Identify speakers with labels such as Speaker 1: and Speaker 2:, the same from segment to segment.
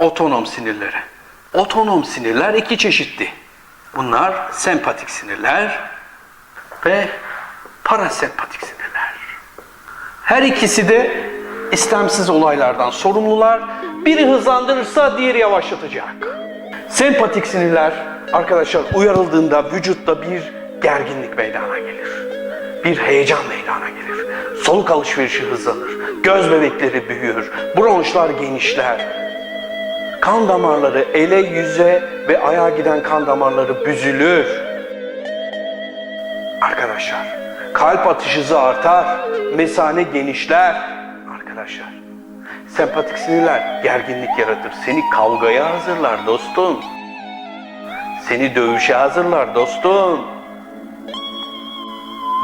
Speaker 1: Otonom sinirleri. Otonom sinirler iki çeşitli. Bunlar sempatik sinirler ve parasempatik sinirler. Her ikisi de istemsiz olaylardan sorumlular. Biri hızlandırırsa diğeri yavaşlatacak. Sempatik sinirler arkadaşlar uyarıldığında vücutta bir gerginlik meydana gelir. Bir heyecan meydana gelir. Soluk alışverişi hızlanır. Göz bebekleri büyür. Bronşlar genişler. Kan damarları ele, yüze ve ayağa giden kan damarları büzülür. Arkadaşlar, kalp atış hızı artar, mesane genişler. Arkadaşlar, sempatik sinirler gerginlik yaratır. Seni kavgaya hazırlar dostum. Seni dövüşe hazırlar dostum.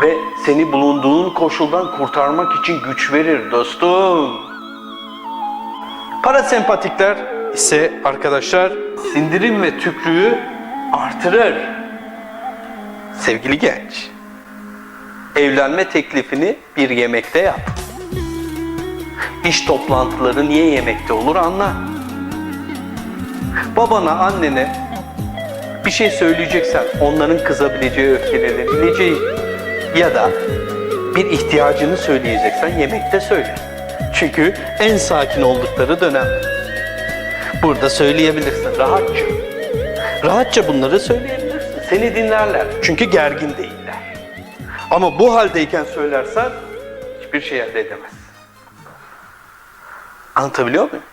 Speaker 1: Ve seni bulunduğun koşuldan kurtarmak için güç verir dostum. Parasempatikler ise arkadaşlar sindirim ve tükrüğü artırır. Sevgili genç, evlenme teklifini bir yemekte yap. İş toplantıları niye yemekte olur anla. Babana, annene bir şey söyleyeceksen onların kızabileceği, öfkelenebileceği ya da bir ihtiyacını söyleyeceksen yemekte söyle. Çünkü en sakin oldukları dönem. Burada söyleyebilirsin rahatça. Rahatça bunları söyleyebilirsin. Seni dinlerler. Çünkü gergin değiller. Ama bu haldeyken söylersen hiçbir şey elde edemezsin. Anlatabiliyor muyum?